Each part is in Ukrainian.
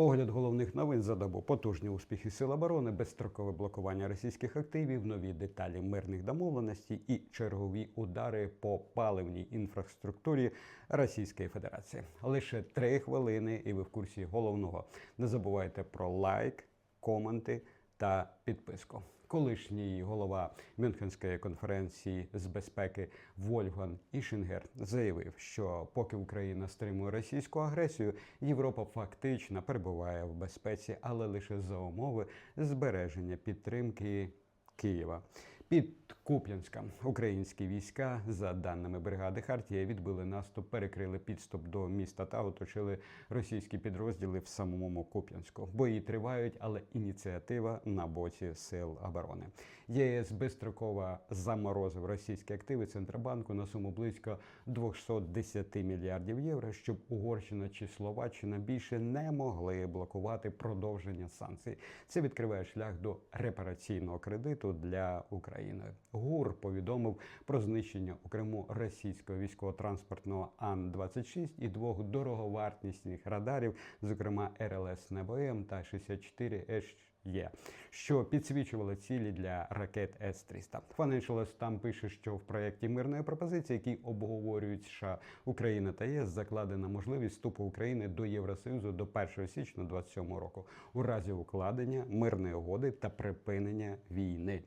Огляд головних новин за добу, потужні успіхи Сил оборони, безстрокове блокування російських активів, нові деталі мирних домовленостей і чергові удари по паливній інфраструктурі Російської Федерації. Лише три хвилини, і ви в курсі головного. Не забувайте про лайк, коменти та підписку. Колишній голова Мюнхенської конференції з безпеки Вольган Ішингер заявив, що поки Україна стримує російську агресію, Європа фактично перебуває в безпеці, але лише за умови збереження підтримки Києва. Під Куп'янська українські війська, за даними бригади Хартія, відбили наступ, перекрили підступ до міста та оточили російські підрозділи в самому Куп'янську. Бої тривають, але ініціатива на боці сил оборони. ЄС безстроково заморозив російські активи Центробанку на суму близько 210 мільярдів євро, щоб Угорщина чи Словаччина більше не могли блокувати продовження санкцій. Це відкриває шлях до репараційного кредиту для України. ГУР повідомив про знищення у російського військово-транспортного Ан-26 і двох дороговартісних радарів, зокрема РЛС НБМ та 64 H є, що підсвічували цілі для ракет С-300. Financial Times там пише, що в проєкті мирної пропозиції, який обговорюють США, Україна та ЄС, закладена можливість вступу України до Євросоюзу до 1 січня 2027 року у разі укладення мирної угоди та припинення війни.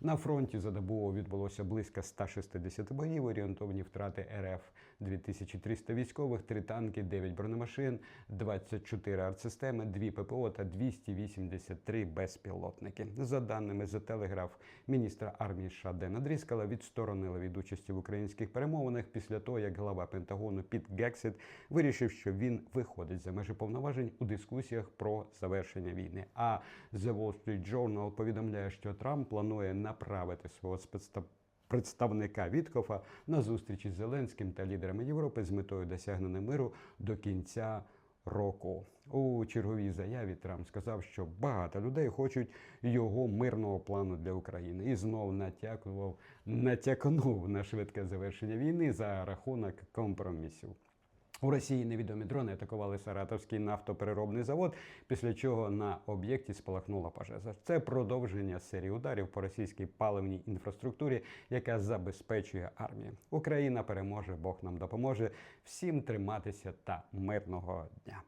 На фронті за добу відбулося близько 160 боїв, орієнтовні втрати РФ 2300 військових, 3 танки, 9 бронемашин, 24 артсистеми, 2 ППО та 283 безпілотники. За даними The Telegraph, міністра армії США Дена Дріскала відсторонили від участі в українських перемовинах після того, як глава Пентагону Піт Гексет вирішив, що він виходить за межі повноважень у дискусіях про завершення війни. А The Wall Street Journal повідомляє, що Трамп планує направити свого спецта представника Віткофа на зустрічі з Зеленським та лідерами Європи з метою досягнення миру до кінця року. У черговій заяві Трамп сказав, що багато людей хочуть його мирного плану для України і знов натякував, натякнув на швидке завершення війни за рахунок компромісів. У Росії невідомі дрони атакували Саратовський нафтопереробний завод, після чого на об'єкті спалахнула пожежа. Це продовження серії ударів по російській паливній інфраструктурі, яка забезпечує армію. Україна переможе, Бог нам допоможе. Всім триматися та мирного дня.